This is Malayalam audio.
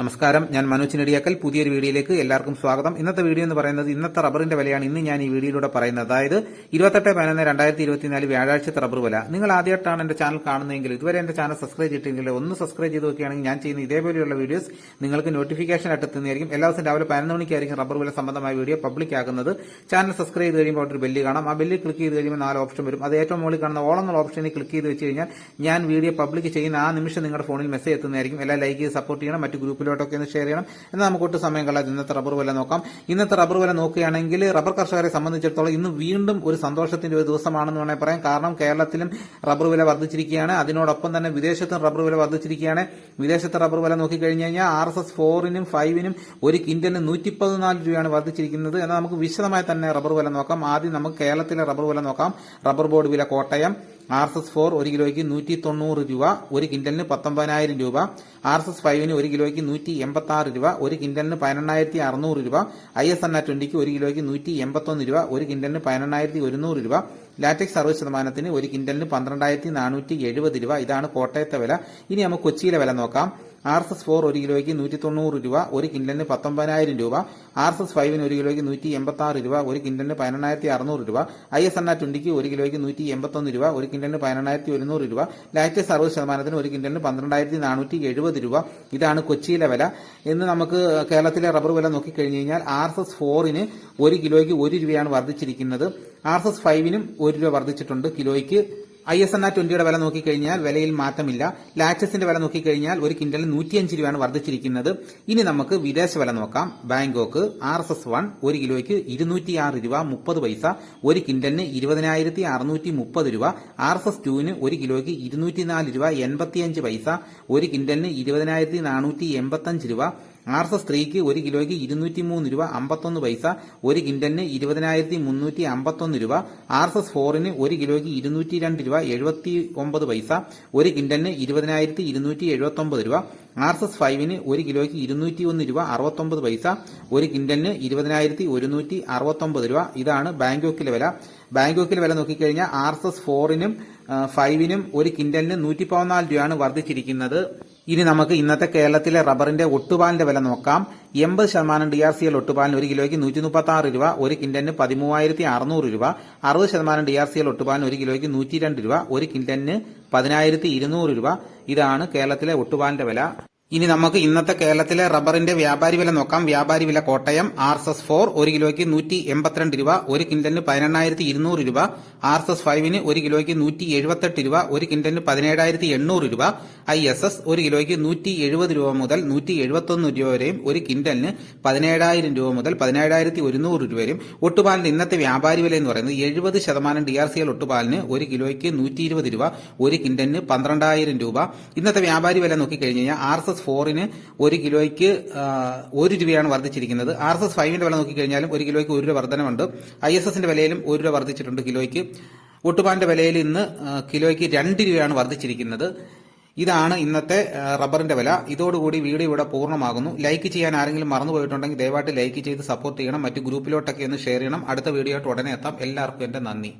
നമസ്കാരം. ഞാൻ മനോജ് നെടിയാക്കൽ പുതിയൊരു വീഡിയോയിലേക്ക് എല്ലാവർക്കും സ്വാഗതം. ഇന്നത്തെ വീഡിയോ എന്ന് പറയുന്നത് ഇന്നത്തെ റബ്ബറിന്റെ വിലയാണ്. ഇന്ന് ഞാൻ ഈ വീഡിയോയിലൂടെ പറയുന്നത്. അതായത് ഇരുപത്തെട്ട് പതിനൊന്ന് രണ്ടായിരത്തി ഇരുപത്തിനാല് വ്യാഴാഴ്ചത്തെ റബ്ബർ വില. നിങ്ങൾ ആദ്യമായിട്ടാണ് എന്റെ ചാനൽ കാണുന്നതെങ്കിൽ ഇതുവരെ എന്റെ ചാനൽ സബ്സ്ക്രൈബ് ചെയ്തിട്ടില്ലെങ്കിൽ ഒന്ന് സബ്സ്ക്രൈബ് ചെയ്ത് നോക്കുകയാണെങ്കിൽ ഞാൻ ചെയ്യുന്ന ഇതേപോലെയുള്ള വീഡിയോസ് നിങ്ങൾക്ക് നോട്ടിഫിക്കേഷൻ ആയിട്ട് എല്ലാ ദിവസം രാവിലെ പതിനൊന്ന് മണിക്കായിരിക്കും റബ്ബർ വില സംബന്ധമായ വീഡിയോ പബ്ലിക് ആകുന്നത്. ചാനൽ സബ്സ്ക്രൈബ് ചെയ്ത് കഴിയുമ്പോൾ ഒരു ബെല്ല് കാണാം. ആ ബെല്ലിൽ ക്ലിക്ക് ചെയ്ത് കഴിയുമ്പോൾ നാല് ഓപ്ഷൻ വരും. അത് ഏറ്റവും മുകളിൽ കാണുന്ന ഓൾ എന്നുള്ള ഓപ്ഷനിൽ ക്ലിക്ക് ചെയ്ത് വെച്ച് കഴിഞ്ഞാൽ ഞാൻ വീഡിയോ പബ്ലിക് ചെയ്യുന്ന ആ നിമിഷം നിങ്ങളുടെ ഫോണിൽ മെസ്സേജ് എത്തുന്നതായിരിക്കും. എല്ലാ ലൈക്ക് ചെയ്ത് സപ്പോർട്ട് ചെയ്യണം. മറ്റു ഗ്രൂപ്പിലോട്ടൊക്കെ ഒന്ന് ഷെയർ ചെയ്യണം. എന്നാൽ നമുക്ക് ഒട്ടും സമയം കളയാതെ ഇന്നത്തെ റബ്ബർ വില നോക്കാം. ഇന്നത്തെ റബ്ബർ വില നോക്കുകയാണെങ്കിൽ റബ്ബർ കർഷകരെ സംബന്ധിച്ചിടത്തോളം ഇന്ന് വീണ്ടും ഒരു സന്തോഷത്തിന്റെ ഒരു ദിവസമാണെന്ന് വേണമെങ്കിൽ പറയാം. കാരണം കേരളത്തിലും റബ്ബർ വില വർദ്ധിച്ചിരിക്കുകയാണ്. അതിനോടൊപ്പം തന്നെ വിദേശത്തും റബ്ബർ വില വർദ്ധിച്ചിരിക്കുകയാണ്. വിദേശത്തെ റബ്ബർ വില നോക്കിക്കഴിഞ്ഞ് കഴിഞ്ഞാൽ ആർ എസ് എസ് ഫോറിനും ഫൈവിനും ഒരു ക്വിന്റലിന് നൂറ്റി പതിനാല് രൂപയാണ് വർദ്ധിച്ചിരിക്കുന്നത്. എന്നാൽ നമുക്ക് വിശദമായി തന്നെ റബ്ബർ വില നോക്കാം. ആദ്യം നമുക്ക് കേരളത്തിലെ റബ്ബർ വില നോക്കാം. റബ്ബർ ബോർഡ് വില Kottayam. R S S four ഒരു കിലോയ്ക്ക് നൂറ്റി തൊണ്ണൂറ് രൂപ ഒരു കിൻഡലിന് പത്തൊമ്പതിനായിരം രൂപ ആർ എസ് എസ് ഫൈവിന് ഒരു കിലോയ്ക്ക് നൂറ്റി എൺപത്തി ആറ് രൂപ ഒരു കിൻഡലിന് പതിനെണ്ണായിരത്തി അറുന്നൂറ് രൂപ ഐ എസ് എൻ ആ ട്വന്റിക്ക് ഒരു കിലോയ്ക്ക് നൂറ്റി എൺപത്തൊന്ന് രൂപ ഒരു കിൻഡലിന് പതിനെണ്ണായിരത്തി ഒരുന്നൂറ് രൂപ ലാറ്റക്സ് അറുപത് ശതമാനത്തിന് ഒരു കിൻഡലിന് പന്ത്രണ്ടായിരത്തി നാനൂറ്റി എഴുപത് രൂപ. ഇതാണ് കോട്ടയത്തെ വില. ഇനി നമുക്ക് കൊച്ചിയിലെ വില നോക്കാം. ആർ എസ് എസ് ഫോർ ഒരു കിലോയ്ക്ക് നൂറ്റി തൊണ്ണൂറ് രൂപ ഒരു കിൻഡലിന് പത്തൊമ്പതിനായിരം രൂപ ആർ എസ് എസ് ഫൈവിന് ഒരു കിലോയ്ക്ക് നൂറ്റി എൺപത്തി ആറ് രൂപ ഒരു കിൻഡലിന് പതിനെണ്ണായിരത്തി അറുന്നൂറ് രൂപ ഐ എസ് എൻ ആ ട്വന്റിക്ക് ഒരു കിലോയ്ക്ക് നൂറ്റി എൺപത്തൊന്ന് രൂപ ഒരു കിൻഡലിന് പതിനെണ്ണായിരത്തി ഒരുന്നൂറ് രൂപ ലാറ്റക്സ് അറുപത് ശതമാനത്തിന് ഒരു കിൻഡലിന് പന്ത്രണ്ടായിരത്തി നാനൂറ്റി എഴുപത് രൂപ. ഇതാണ് കൊച്ചിയിലെ വില. ഇന്ന് നമുക്ക് കേരളത്തിലെ റബ്ബർ വില നോക്കിക്കഴിഞ്ഞ് കഴിഞ്ഞാൽ ആർ എസ് എസ് ഫോറിന് ഒരു കിലോയ്ക്ക് ഒരു രൂപയാണ് വർദ്ധിച്ചിരിക്കുന്നത്. ആർ എസ് എസ് ഫൈവിനും ഒരു രൂപ വർദ്ധിച്ചിട്ടുണ്ട് കിലോയ്ക്ക്. ഐ എസ് എൻ ആർ ട്വന്റിയുടെ വില നോക്കിക്കഴിഞ്ഞാൽ വിലയിൽ മാറ്റമില്ല. ലാറ്റസിന്റെ വില നോക്കിക്കഴിഞ്ഞാൽ ഒരു കിൻഡലിന് നൂറ്റിയഞ്ച് രൂപയാണ് വർദ്ധിച്ചിരിക്കുന്നത്. ഇനി നമുക്ക് വിദേശ വില നോക്കാം. Bangkok R S S one ഒരു കിലോയ്ക്ക് ഇരുന്നൂറ്റിയാറ് രൂപ മുപ്പത് പൈസ. ഒരു കിൻഡലിന് ഇരുപതിനായിരത്തി അറുന്നൂറ്റി മുപ്പത് രൂപ. ആർ എസ് എസ് ടുവിന് ഒരു കിലോയ്ക്ക് ഇരുന്നൂറ്റിനാല് രൂപ എൺപത്തിയഞ്ച് പൈസ. ഒരു കിൻഡലിന് ഇരുപതിനായിരത്തി നാനൂറ്റി എൺപത്തഞ്ച് രൂപ. ആർ എസ് എസ് ത്രീക്ക് ഒരു കിലോയ്ക്ക് ഇരുന്നൂറ്റി മൂന്ന് രൂപ അമ്പത്തൊന്ന് പൈസ ഒരു കിൻഡലിന് ഇരുപതിനായിരത്തി മുന്നൂറ്റി അമ്പത്തൊന്ന് രൂപ ആർ എസ് എസ് ഫോറിന് ഒരു കിലോയ്ക്ക് ഇരുന്നൂറ്റി രണ്ട് രൂപ എഴുപത്തി ഒമ്പത് പൈസ ഒരു കിൻഡലിന് ഇരുപതിനായിരത്തി ഇരുന്നൂറ്റി എഴുപത്തി ഒമ്പത് രൂപ ആർ എസ് എസ് ഫൈവിന് ഒരു കിലോയ്ക്ക് ഇരുന്നൂറ്റി ഒന്ന് രൂപ അറുപത്തൊമ്പത് പൈസ ഒരു കിൻഡലിന് ഇരുപതിനായിരത്തി ഒരുന്നൂറ്റി അറുപത്തൊമ്പത് രൂപ. ഇതാണ് ബാങ്കോക്കിലെ വില. ബാങ്കോക്കിലെ വില നോക്കിക്കഴിഞ്ഞാൽ ആർ എസ് ഫോറിനും ഫൈവിനും ഒരു കിൻഡലിന് നൂറ്റി പതിനാല് രൂപയാണ് വർദ്ധിച്ചിരിക്കുന്നത്. ഇനി നമുക്ക് ഇന്നത്തെ കേരളത്തിലെ റബ്ബറിന്റെ ഒട്ടുപാലിന്റെ വില നോക്കാം. എൺപത് ശതമാനം ഡി ആർ സി എൽ ഒട്ടുപാലിന് ഒരു കിലോയ്ക്ക് നൂറ്റി മുപ്പത്തി ആറ് രൂപ ഒരു കിൻഡന് പതിമൂവായിരത്തി അറുന്നൂറ് രൂപ. അറുപത് ശതമാനം ഡി ആർ സി എൽ ഒട്ടുപാലിന് ഒരു കിലോയ്ക്ക് നൂറ്റി രണ്ട് രൂപ ഒരു കിൻഡന് പതിനായിരത്തി ഇരുന്നൂറ് രൂപ. ഇതാണ് കേരളത്തിലെ ഒട്ടുപാലിന്റെ വില. ഇനി നമുക്ക് ഇന്നത്തെ കേരളത്തിലെ റബ്ബറിന്റെ വ്യാപാരി വില നോക്കാം. വ്യാപാരി വില Kottayam R S S four ഒരു കിലോയ്ക്ക് നൂറ്റി എൺപത്തിരണ്ട് രൂപ ഒരു കിൻഡലിന് പതിനെണ്ണായിരത്തി ഇരുന്നൂറ് രൂപ. ആർ എസ് എസ് ഫൈവിന് ഒരു കിലോയ്ക്ക് നൂറ്റി എഴുപത്തെട്ട് രൂപ ഒരു കിൻഡലിന് പതിനേഴായിരത്തി എണ്ണൂറ് രൂപ. ഐ എസ് എസ് ഒരു കിലോയ്ക്ക് നൂറ്റി എഴുപത് രൂപ മുതൽ നൂറ്റി എഴുപത്തൊന്ന് രൂപ വരെയും ഒരു കിൻഡലിന് പതിനേഴായിരം രൂപ മുതൽ പതിനേഴായിരത്തി ഒരുന്നൂറ് രൂപ വരെയും. ഒട്ടുപാലിന്റെ ഇന്നത്തെ വ്യാപാരി വില എന്ന് പറയുന്നത് എഴുപത് ശതമാനം ഡി ആർ സി എൽ ഒട്ടുപാലിന് ഒരു കിലോയ്ക്ക് നൂറ്റി ഇരുപത് രൂപ ഒരു കിൻഡലിന് പന്ത്രണ്ടായിരം രൂപ. ഇന്നത്തെ വ്യാപാരി വില നോക്കിക്കഴിഞ്ഞ് കഴിഞ്ഞാൽ ആർ എസ് എസ് ഫോറിന് ഒരു കിലോയ്ക്ക് ഒരു രൂപയാണ് വർദ്ധിച്ചിരിക്കുന്നത്. ആർ എസ് എസ് ഫൈവിന്റെ വില നോക്കിക്കഴിഞ്ഞാലും ഒരു കിലോയ്ക്ക് ഒരു രൂപ വർധനമുണ്ട് ഐ എസ് എസിന്റെ വിലയിലും ഒരു രൂപ വർദ്ധിച്ചിട്ടുണ്ട് കിലോയ്ക്ക്. ഒട്ടുപാന്റെ വിലയിൽ ഇന്ന് കിലോയ്ക്ക് രണ്ട് രൂപയാണ് വർദ്ധിച്ചിരിക്കുന്നത്. ഇതാണ് ഇന്നത്തെ റബ്ബറിന്റെ വില. ഇതോടുകൂടി വീഡിയോ ഇവിടെ പൂർണമാകുന്നു. ലൈക്ക് ചെയ്യാൻ ആരെങ്കിലും മറന്നുപോയിട്ടുണ്ടെങ്കിൽ ദയവായിട്ട് ലൈക്ക് ചെയ്ത് സപ്പോർട്ട് ചെയ്യണം. മറ്റു ഗ്രൂപ്പിലോട്ടൊക്കെ ഒന്ന് ഷെയർ ചെയ്യണം. അടുത്ത വീഡിയോ ഉടനെ എത്താം. എല്ലാവർക്കും എന്റെ നന്ദി.